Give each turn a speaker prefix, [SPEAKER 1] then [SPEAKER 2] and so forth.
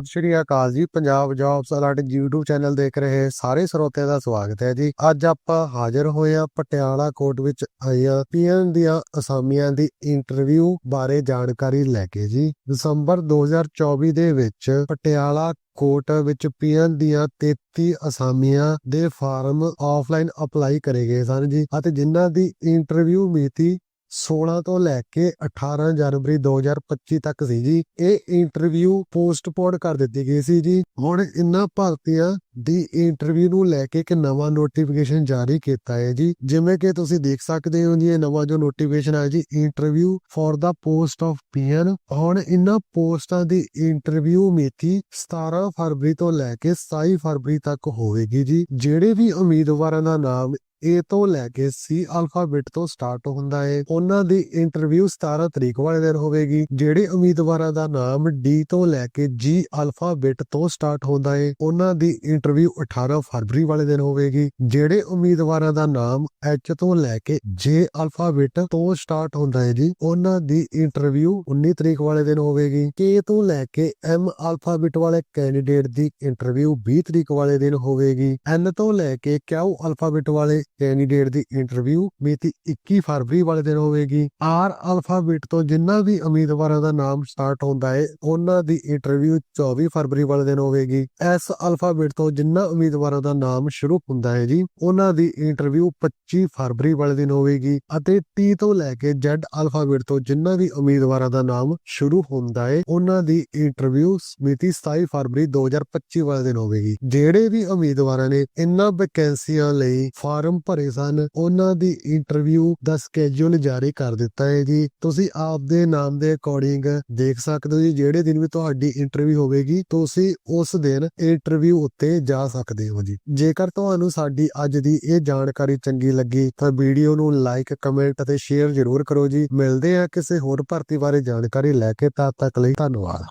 [SPEAKER 1] ਸਤਿ ਸ਼੍ਰੀ ਅਕਾਲ ਜੀ। Punjab jobs alert YouTube channel ਦੇਖ ਰਹੇ ਸਾਰੇ ਸਰੋਤਿਆਂ ਦਾ ਸਵਾਗਤ ਹੈ ਜੀ। ਅੱਜ ਆਪਾਂ ਹਾਜ਼ਰ ਹੋਏ ਹਾਂ ਪਟਿਆਲਾ ਕੋਰਟ ਵਿੱਚ ਆਈਆਂ ਪੀਐਨ ਦੀਆਂ ਅਸਾਮੀਆਂ ਦੀ ਇੰਟਰਵਿਊ ਬਾਰੇ ਜਾਣਕਾਰੀ ਲੈ ਕੇ ਜੀ। ਦਸੰਬਰ 2024 ਦੇ ਵਿੱਚ ਪਟਿਆਲਾ ਕੋਰਟ ਵਿੱਚ ਪੀਐਨ ਦੀਆਂ 33 ਅਸਾਮੀਆਂ ਦੇ ਫਾਰਮ ਆਫਲਾਈਨ ਅਪਲਾਈ ਕਰੇ ਗਏ ਸਨ ਜੀ ਅਤੇ ਜਿਨ੍ਹਾਂ ਦੀ ਇੰਟਰਵਿਊ ਮਿਤੀ 16 ਤੋਂ ਲੈ ਕੇ 18 ਜਨਵਰੀ 2025 ਤੱਕ ਸੀ ਜੀ। ਇਹ ਇੰਟਰਵਿਊ ਪੋਸਟਪੋਨ ਕਰ ਦਿੱਤੀ ਗਈ ਸੀ ਜੀ। ਹੁਣ ਇਨ੍ਹਾਂ ਭਰਤੀਆਂ ਦੀ ਇੰਟਰਵਿਊ ਨੂੰ ਲੈ ਕੇ ਇੱਕ ਨਵਾਂ ਨੋਟੀਫਿਕੇਸ਼ਨ ਜਾਰੀ ਕੀਤਾ ਹੈ ਜੀ। ਜਿਵੇਂ ਕਿ ਤੁਸੀਂ ਦੇਖ ਸਕਦੇ ਹੋ ਜੀ, ਇਹ ਨਵਾਂ ਜੋ ਨੋਟੀਫਿਕੇਸ਼ਨ ਆਇਆ ਜੀ ਇੰਟਰਵਿਊ ਫॉर ਦਾ ਪੋਸਟ ਆਫ ਪੀਐਨ ਹੁਣ ਇਨ੍ਹਾਂ ਪੋਸਟਾਂ ਦੀ ਇੰਟਰਵਿਊ ਮਿਤੀ 17 ਫਰਵਰੀ ਤੋਂ ਲੈ ਕੇ 27 ਫਰਵਰੀ ਤੱਕ ਹੋਵੇਗੀ ਜੀ। ਜਿਹੜੇ ਵੀ ਉਮੀਦਵਾਰਾਂ ਦਾ ਨਾਮ ਏ ਤੋਂ ਲੈ ਕੇ ਸੀ ਅਲਫਾਬੈਟ ਤੋਂ ਸਟਾਰਟ ਹੁੰਦਾ ਹੈ ਉਹਨਾਂ ਦੀ ਇੰਟਰਵਿਊ 17 ਤਰੀਕ ਵਾਲੇ ਦਿਨ ਹੋਵੇਗੀ, ਜਿਹੜੇ ਉਮੀਦਵਾਰਾਂ ਦਾ ਨਾਮ ਡੀ ਤੋਂ ਲੈ ਕੇ ਜੀ ਅਲਫਾਬੈਟ ਤੋਂ ਸਟਾਰਟ ਹੁੰਦਾ ਹੈ ਉਹਨਾਂ ਦੀ ਇੰਟਰਵਿਊ 18 ਫਰਵਰੀ ਵਾਲੇ ਦਿਨ ਹੋਵੇਗੀ, ਜਿਹੜੇ ਉਮੀਦਵਾਰਾਂ ਦਾ ਨਾਮ ਐਚ ਤੋਂ ਲੈ ਕੇ ਜੇ ਅਲਫਾਬੈਟ ਤੋਂ ਸਟਾਰਟ ਹੁੰਦਾ ਹੈ ਜੀ। ਉਹਨਾਂ ਦੀ ਇੰਟਰਵਿਊ 19 ਤਰੀਕ ਵਾਲੇ ਦਿਨ ਹੋਵੇਗੀ। ਕੇ ਤੋਂ ਲੈ ਕੇ ਐਮ ਅਲਫਾਬੈਟ ਵਾਲੇ ਕੈਂਡੀਡੇਟ ਦੀ ਇੰਟਰਵਿਊ 20 ਤਰੀਕ ਵਾਲੇ ਦਿਨ ਹੋਵੇਗੀ। ਐਨ ਤੋਂ ਲੈ ਕੇ ਕਿਊ ਅਲਫਾਬੈਟ ਵਾਲੇ ਕੈਂਡੀਡੇਟ ਦੀ ਇੰਟਰਵਿਊ ਮਿਤੀ 21 ਫਰਵਰੀ ਵਾਲੇ ਦਿਨ ਹੋਵੇਗੀ। ਆਰ ਅਲਫਾਬੈਟ ਤੋਂ ਜਿੰਨਾ ਵੀ ਉਮੀਦਵਾਰਾਂ ਦਾ ਨਾਮ ਸਟਾਰਟ ਹੁੰਦਾ ਹੈ ਉਹਨਾਂ ਦੀ ਇੰਟਰਵਿਊ 24 ਫਰਵਰੀ ਵਾਲੇ ਦਿਨ ਹੋਵੇਗੀ। ਐਸ ਅਲਫਾਬੈਟ ਤੋਂ ਜਿੰਨਾ ਉਮੀਦਵਾਰਾਂ ਦਾ ਨਾਮ ਸ਼ੁਰੂ ਹੁੰਦਾ ਹੈ ਜੀ, ਉਹਨਾਂ ਦੀ ਇੰਟਰਵਿਊ 25 ਫਰਵਰੀ ਵਾਲੇ ਦਿਨ ਹੋਵੇਗੀ ਅਤੇ ਟੀ ਤੋਂ ਲੈ ਕੇ ਜ਼ੈਡ ਅਲਫਾਬੈਟ ਤੋਂ ਜਿੰਨਾ ਵੀ ਉਮੀਦਵਾਰਾਂ ਦਾ ਨਾਮ ਸ਼ੁਰੂ ਹੁੰਦਾ ਹੈ ਉਹਨਾਂ ਦੀ ਇੰਟਰਵਿਊ ਮਿਤੀ 27 ਫਰਵਰੀ 2025 ਵਾਲੇ ਦਿਨ ਹੋਵੇਗੀ। ਜਿਹੜੇ ਵੀ ਉਮੀਦਵਾਰਾਂ ਨੇ ਇਨ੍ਹਾਂ ਵੈਕੈਂਸੀਆਂ ਲਈ ਫਾਰਮ ਭਰੇ ਸਨ। ਉਹਨਾਂ ਦੀ ਇੰਟਰਵਿਊ ਦਾ ਸਕੇਜੂਲ ਜਾਰੀ ਕਰ ਦਿੱਤਾ ਹੈ ਜੀ। ਤੁਸੀਂ ਆਪਦੇ ਨਾਮ ਦੇ ਅਕੋਰਡਿੰਗ ਦੇਖ ਸਕਦੇ ਹੋ ਜੀ। ਜਿਹੜੇ ਦਿਨ ਵੀ ਤੁਹਾਡੀ ਇੰਟਰਵਿਊ ਹੋਵੇਗੀ, ਤੁਸੀਂ ਉਸ ਦਿਨ ਇੰਟਰਵਿਊ ਉੱਤੇ ਜਾ ਸਕਦੇ ਹੋ ਜੀ। ਜੇਕਰ ਤੁਹਾਨੂੰ ਸਾਡੀ ਅੱਜ ਦੀ ਇਹ ਜਾਣਕਾਰੀ ਚੰਗੀ ਲੱਗੀ, ਤਾਂ ਵੀਡੀਓ ਨੂੰ ਲਾਈਕ ਕਮੈਂਟ ਅਤੇ ਸ਼ੇਅਰ ਜ਼ਰੂਰ ਕਰੋ ਜੀ। ਮਿਲਦੇ ਆ ਕਿਸੇ ਹੋਰ ਭਰਤੀ ਬਾਰੇ ਜਾਣਕਾਰੀ ਲੈ ਕੇ, ਤਦ ਤੱਕ ਲਈ ਧੰਨਵਾਦ।